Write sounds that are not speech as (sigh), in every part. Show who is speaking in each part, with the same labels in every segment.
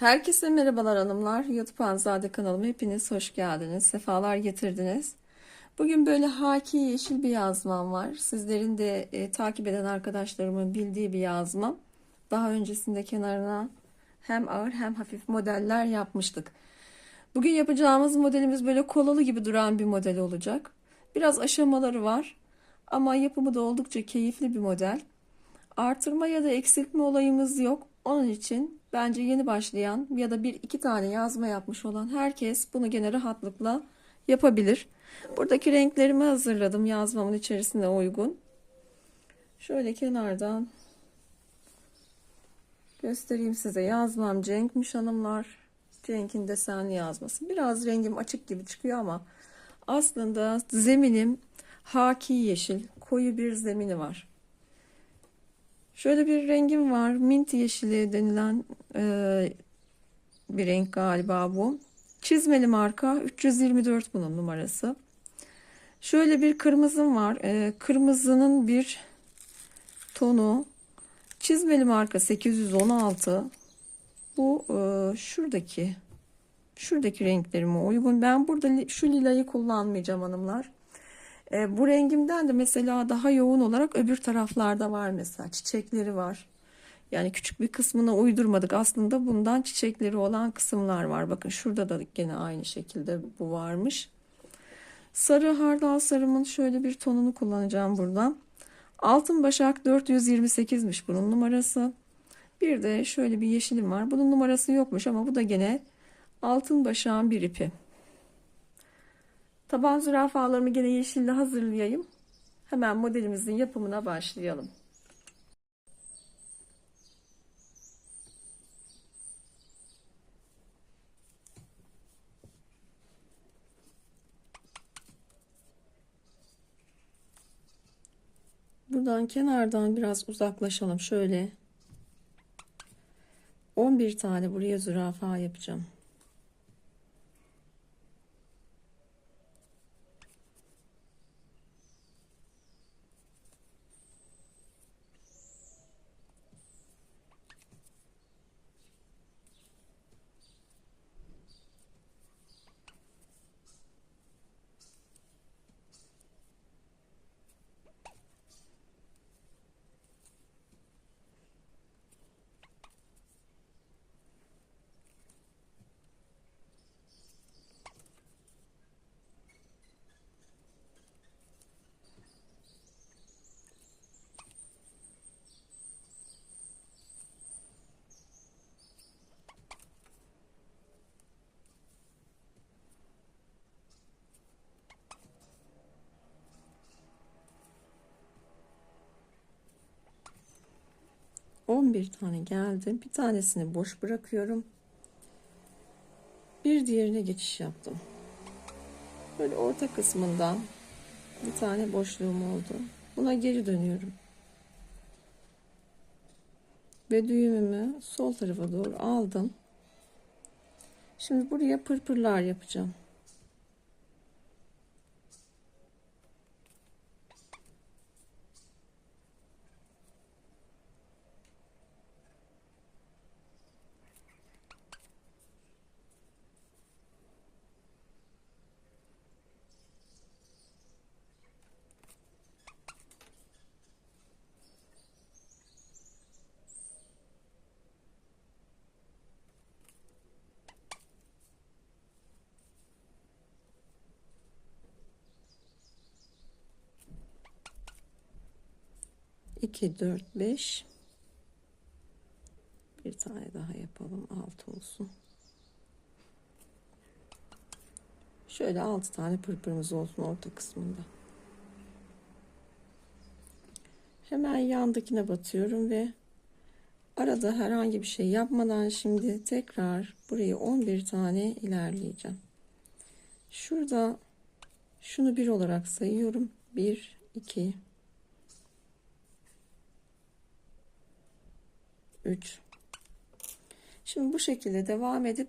Speaker 1: Herkese merhabalar hanımlar. YouTube Hanzade kanalıma hepiniz hoş geldiniz. Sefalar getirdiniz. Bugün böyle haki yeşil bir yazmam var. Sizlerin de e, takip eden arkadaşlarımın bildiği bir yazmam. Daha öncesinde kenarına hem ağır hem hafif modeller yapmıştık. Bugün yapacağımız modelimiz böyle kolalı gibi duran bir model olacak. Biraz aşamaları var ama yapımı da oldukça keyifli bir model. Artırma ya da eksiltme olayımız yok. Onun için bence yeni başlayan ya da bir iki tane yazma yapmış olan herkes bunu gene rahatlıkla yapabilir. Buradaki renklerimi hazırladım yazmamın içerisine uygun. Şöyle kenardan göstereyim size. Yazmam Cenk'miş hanımlar. Cenk'in desenli yazması. Biraz rengim açık gibi çıkıyor ama aslında zeminim haki yeşil, koyu bir zemini var. Şöyle bir rengim var. Mint yeşili denilen e, bir renk galiba bu. Çizmeli marka 324 bunun numarası. Şöyle bir kırmızım var. E, kırmızının bir tonu. Çizmeli marka 816. Bu e, şuradaki şuradaki renklerime uygun. Ben burada şu lilayı kullanmayacağım hanımlar. E, bu rengimden de mesela daha yoğun olarak öbür taraflarda var mesela çiçekleri var. Yani küçük bir kısmına uydurmadık. Aslında bundan çiçekleri olan kısımlar var. Bakın şurada da gene aynı şekilde bu varmış. Sarı hardal sarımın şöyle bir tonunu kullanacağım burada. Altın başak 428'miş bunun numarası. Bir de şöyle bir yeşilim var. Bunun numarası yokmuş ama bu da gene altın başağın bir ipi. Taban zürafalarımı gene yeşille hazırlayayım. Hemen modelimizin yapımına başlayalım. Buradan kenardan biraz uzaklaşalım. Şöyle 11 tane buraya zürafa yapacağım. On bir tane geldi. Bir tanesini boş bırakıyorum. Bir diğerine geçiş yaptım. Böyle orta kısmından bir tane boşluğum oldu. Buna geri dönüyorum. Ve düğümümü sol tarafa doğru aldım. Şimdi buraya pırpırlar yapacağım. İki, dört, beş. Bir tane daha yapalım. Altı olsun. Şöyle altı tane pırpırımız olsun orta kısmında. Hemen yandakine batıyorum ve arada herhangi bir şey yapmadan şimdi tekrar burayı 11 tane ilerleyeceğim. Şurada şunu bir olarak sayıyorum. 1 2 3 Şimdi bu şekilde devam edip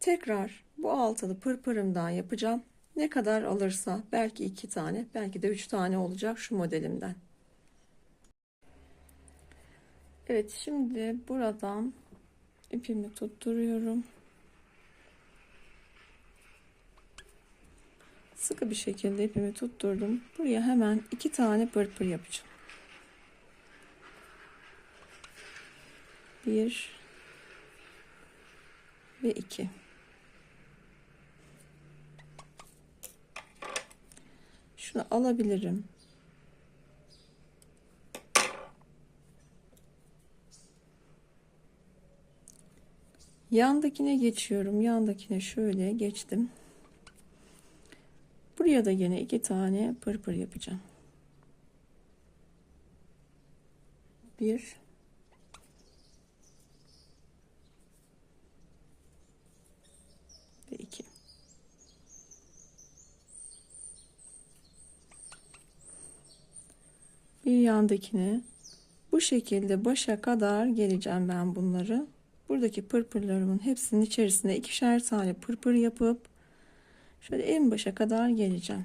Speaker 1: tekrar bu altılı pırpırımdan yapacağım. Ne kadar alırsa belki iki tane belki de üç tane olacak şu modelimden. Evet şimdi buradan ipimi tutturuyorum. Sıkı bir şekilde ipimi tutturdum. Buraya hemen iki tane pırpır yapacağım. Bir ve iki. Şunu alabilirim. Yandakine geçiyorum. Yandakine şöyle geçtim. Buraya da yine iki tane pırpır yapacağım. Bir ve iki. Bir yandakine bu şekilde başa kadar geleceğim ben bunları. Buradaki pırpırlarımın hepsinin içerisine ikişer tane pırpır yapıp şöyle en başa kadar geleceğim.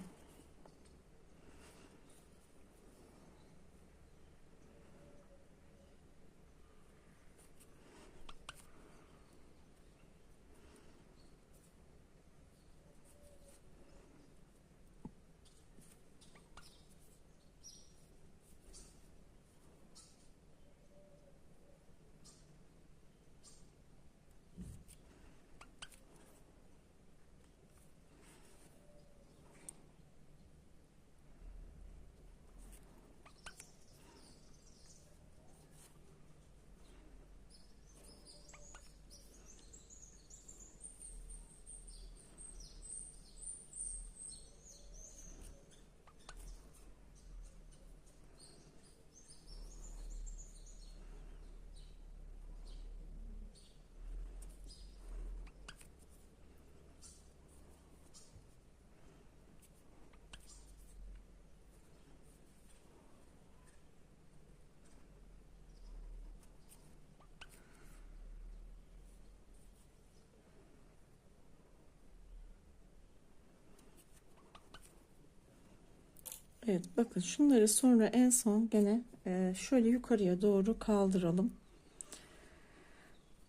Speaker 1: Evet bakın şunları sonra en son gene e, şöyle yukarıya doğru kaldıralım.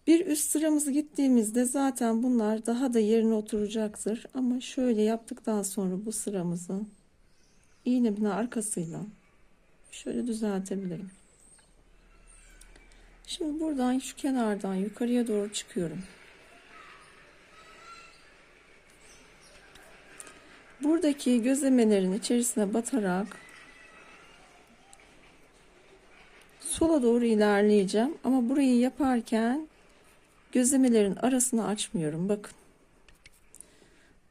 Speaker 1: Bir üst sıramızı gittiğimizde zaten bunlar daha da yerine oturacaktır. Ama şöyle yaptıktan sonra bu sıramızı iğnemin arkasıyla şöyle düzeltebilirim. Şimdi buradan şu kenardan yukarıya doğru çıkıyorum. Buradaki gözlemelerin içerisine batarak sola doğru ilerleyeceğim. Ama burayı yaparken gözlemelerin arasını açmıyorum. Bakın.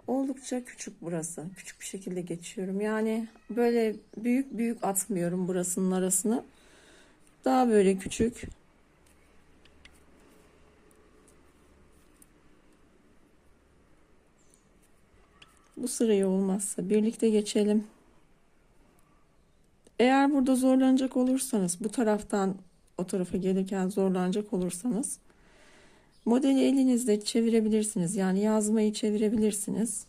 Speaker 1: Oldukça küçük burası. Küçük bir şekilde geçiyorum. Yani böyle büyük büyük atmıyorum burasının arasını. Daha böyle küçük. Bu sırayı olmazsa birlikte geçelim. Eğer burada zorlanacak olursanız bu taraftan o tarafa gelirken zorlanacak olursanız modeli elinizde çevirebilirsiniz. Yani yazmayı çevirebilirsiniz.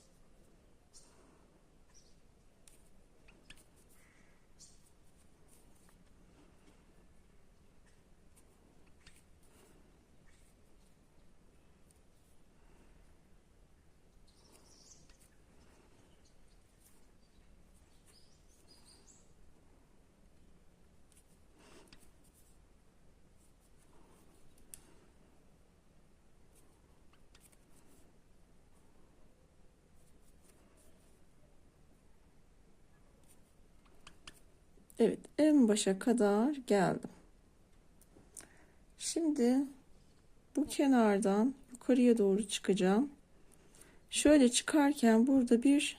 Speaker 1: Evet en başa kadar geldim. Şimdi bu kenardan yukarıya doğru çıkacağım. Şöyle çıkarken burada bir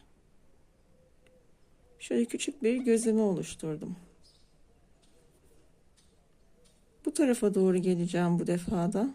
Speaker 1: şöyle küçük bir gözleme oluşturdum. Bu tarafa doğru geleceğim bu defada.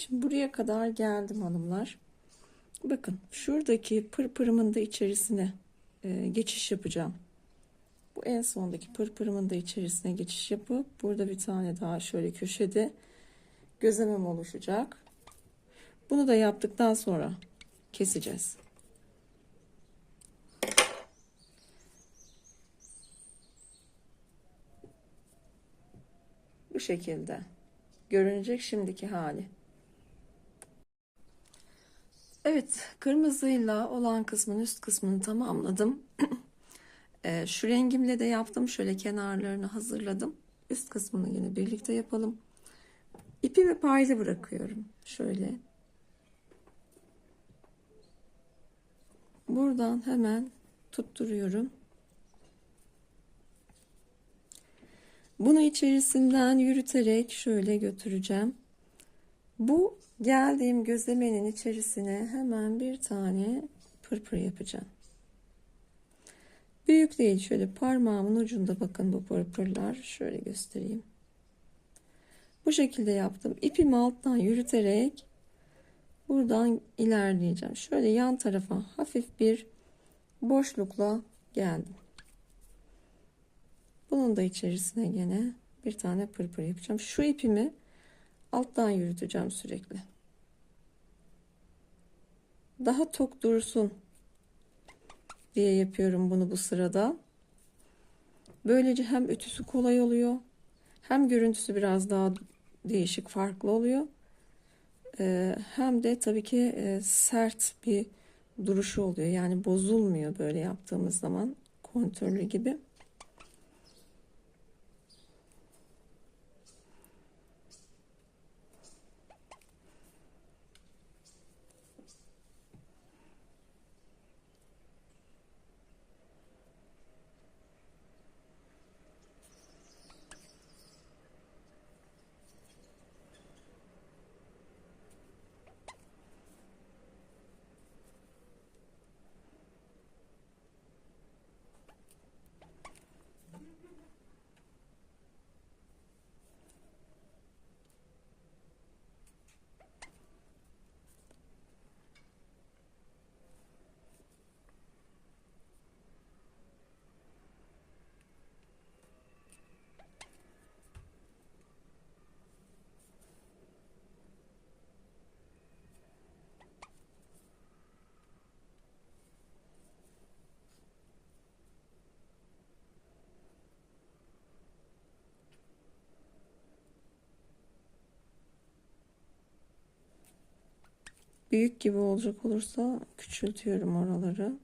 Speaker 1: Şimdi buraya kadar geldim hanımlar. Bakın şuradaki pırpırımın da içerisine e, geçiş yapacağım. Bu en sondaki pırpırımın da içerisine geçiş yapıp burada bir tane daha şöyle köşede gözlemem oluşacak. Bunu da yaptıktan sonra keseceğiz. Bu şekilde görünecek şimdiki hali. Evet, kırmızıyla olan kısmın üst kısmını tamamladım. (clears throat) Ee, şu rengimle de yaptım. Şöyle kenarlarını hazırladım. Üst kısmını yine birlikte yapalım. İpimi paylı bırakıyorum. Şöyle. Buradan hemen tutturuyorum. Bunu içerisinden yürüterek şöyle götüreceğim. Bu geldiğim gözlemenin içerisine hemen bir tane pırpır yapacağım. Büyük değil şöyle parmağımın ucunda bakın bu pırpırlar şöyle göstereyim. Bu şekilde yaptım. İpimi alttan yürüterek buradan ilerleyeceğim. Şöyle yan tarafa hafif bir boşlukla geldim. Bunun da içerisine gene bir tane pırpır yapacağım. Şu ipimi alttan yürüteceğim sürekli. Daha tok dursun diye yapıyorum bunu bu sırada. Böylece hem ütüsü kolay oluyor hem görüntüsü biraz daha değişik farklı oluyor. Ee, hem de tabii ki e, sert bir duruşu oluyor. Yani bozulmuyor böyle yaptığımız zaman kontürlü gibi. Büyük gibi olacak olursa küçültüyorum oraları.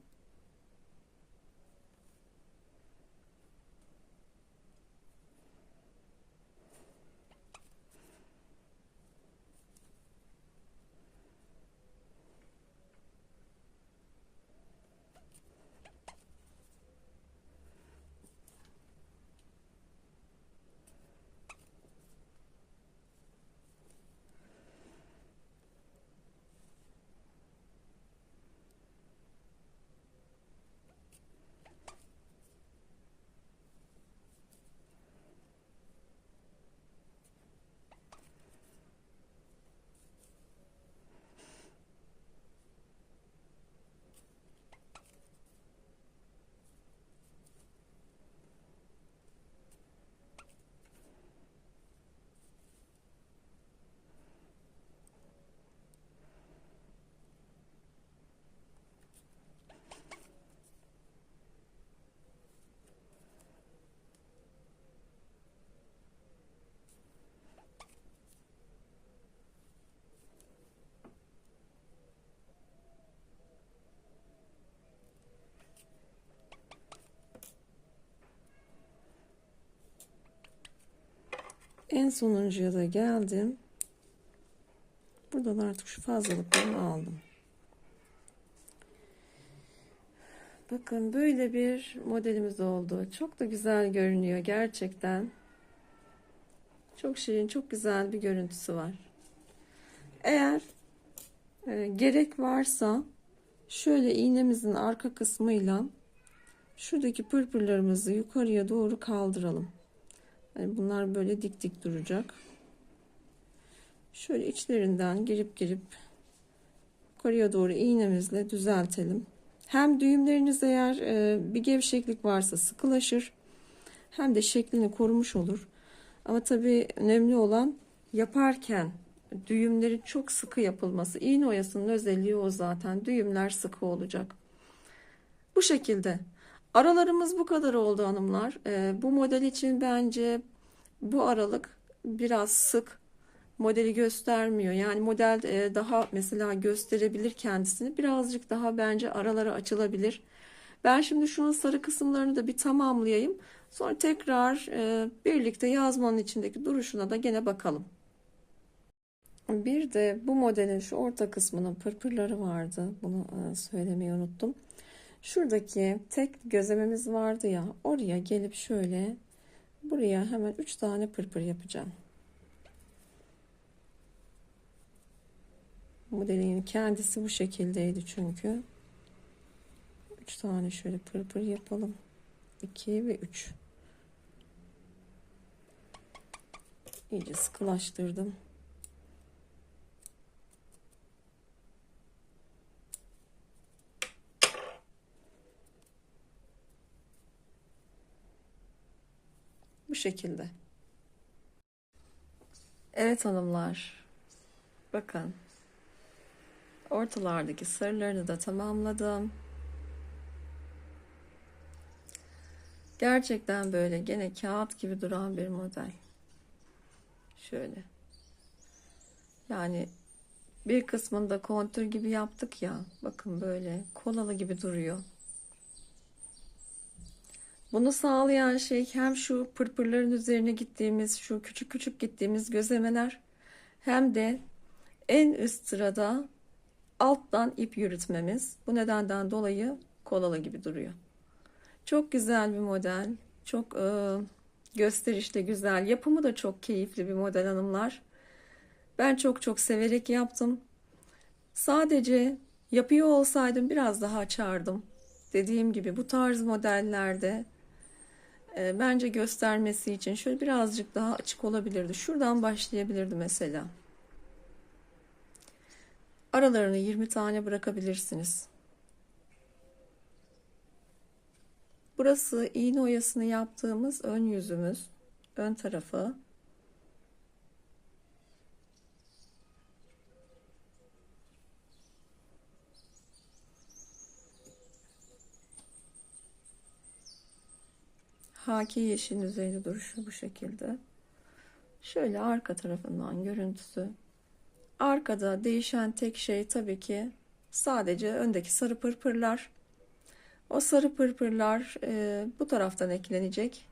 Speaker 1: En sonuncuya da geldim. Buradan artık şu fazlalıklarını aldım. Bakın böyle bir modelimiz oldu. Çok da güzel görünüyor gerçekten. Çok şirin, çok güzel bir görüntüsü var. Eğer e, gerek varsa şöyle iğnemizin arka kısmıyla şuradaki pırpırlarımızı yukarıya doğru kaldıralım. Yani bunlar böyle dik dik duracak. Şöyle içlerinden girip girip yukarıya doğru iğnemizle düzeltelim. Hem düğümleriniz eğer e, bir gevşeklik varsa sıkılaşır hem de şeklini korumuş olur. Ama tabii önemli olan yaparken düğümlerin çok sıkı yapılması. İğne oyasının özelliği o zaten. Düğümler sıkı olacak. Bu şekilde. Aralarımız bu kadar oldu hanımlar. Ee, bu model için bence bu aralık biraz sık modeli göstermiyor. Yani model e, daha mesela gösterebilir kendisini. Birazcık daha bence araları açılabilir. Ben şimdi şunun sarı kısımlarını da bir tamamlayayım. Sonra tekrar e, birlikte yazmanın içindeki duruşuna da gene bakalım. Bir de bu modelin şu orta kısmının pırpırları vardı. Bunu e, söylemeyi unuttum. Şuradaki tek gözlememiz vardı ya. Oraya gelip şöyle buraya hemen 3 tane pırpır yapacağım. Modelin kendisi bu şekildeydi çünkü. 3 tane şöyle pırpır yapalım. 2 ve 3. İyice sıkılaştırdım. Şekilde. Evet hanımlar. Bakın. Ortalardaki sarılarını da tamamladım. Gerçekten böyle gene kağıt gibi duran bir model. Şöyle. Yani bir kısmında kontür gibi yaptık ya. Bakın böyle kolalı gibi duruyor. Bunu sağlayan şey hem şu pırpırların üzerine gittiğimiz şu küçük küçük gittiğimiz gözlemeler hem de en üst sırada alttan ip yürütmemiz. Bu nedenden dolayı kolalı gibi duruyor. Çok güzel bir model. Çok e, gösterişli güzel. Yapımı da çok keyifli bir model hanımlar. Ben çok çok severek yaptım. Sadece yapıyor olsaydım biraz daha açardım. Dediğim gibi bu tarz modellerde e, bence göstermesi için şöyle birazcık daha açık olabilirdi. Şuradan başlayabilirdi mesela. Aralarını 20 tane bırakabilirsiniz. Burası iğne oyasını yaptığımız ön yüzümüz. Ön tarafı. Haki yeşil üzerinde duruşu bu şekilde. Şöyle arka tarafından görüntüsü. Arkada değişen tek şey tabii ki sadece öndeki sarı pırpırlar. O sarı pırpırlar e, bu taraftan eklenecek.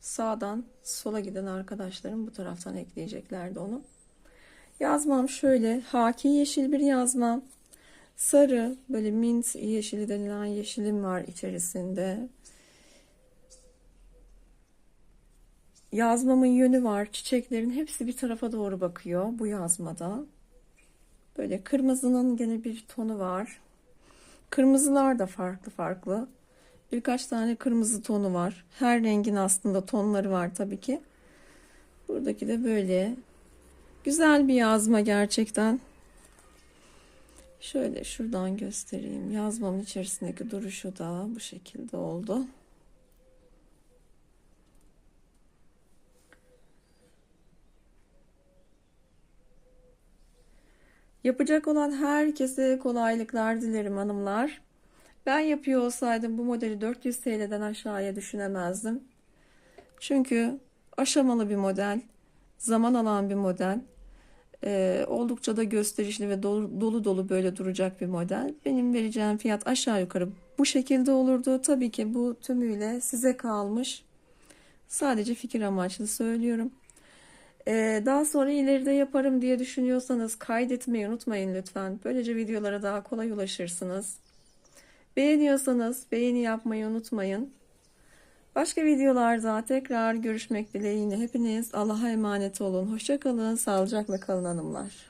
Speaker 1: Sağdan sola giden arkadaşlarım bu taraftan ekleyeceklerdi onu. Yazmam şöyle haki yeşil bir yazmam. Sarı böyle mint yeşili denilen yeşilim var içerisinde. Yazmamın yönü var. Çiçeklerin hepsi bir tarafa doğru bakıyor bu yazmada. Böyle kırmızının gene bir tonu var. Kırmızılar da farklı farklı. Birkaç tane kırmızı tonu var. Her rengin aslında tonları var tabii ki. Buradaki de böyle. Güzel bir yazma gerçekten. Şöyle şuradan göstereyim. Yazmamın içerisindeki duruşu da bu şekilde oldu. Yapacak olan herkese kolaylıklar dilerim hanımlar. Ben yapıyor olsaydım bu modeli 400 TL'den aşağıya düşünemezdim. Çünkü aşamalı bir model, zaman alan bir model, e, oldukça da gösterişli ve dolu, dolu dolu böyle duracak bir model. Benim vereceğim fiyat aşağı yukarı bu şekilde olurdu. Tabii ki bu tümüyle size kalmış. Sadece fikir amaçlı söylüyorum. Daha sonra ileride yaparım diye düşünüyorsanız kaydetmeyi unutmayın lütfen. Böylece videolara daha kolay ulaşırsınız. Beğeniyorsanız beğeni yapmayı unutmayın. Başka videolarda tekrar görüşmek dileğiyle hepiniz Allah'a emanet olun. Hoşçakalın, sağlıcakla kalın hanımlar.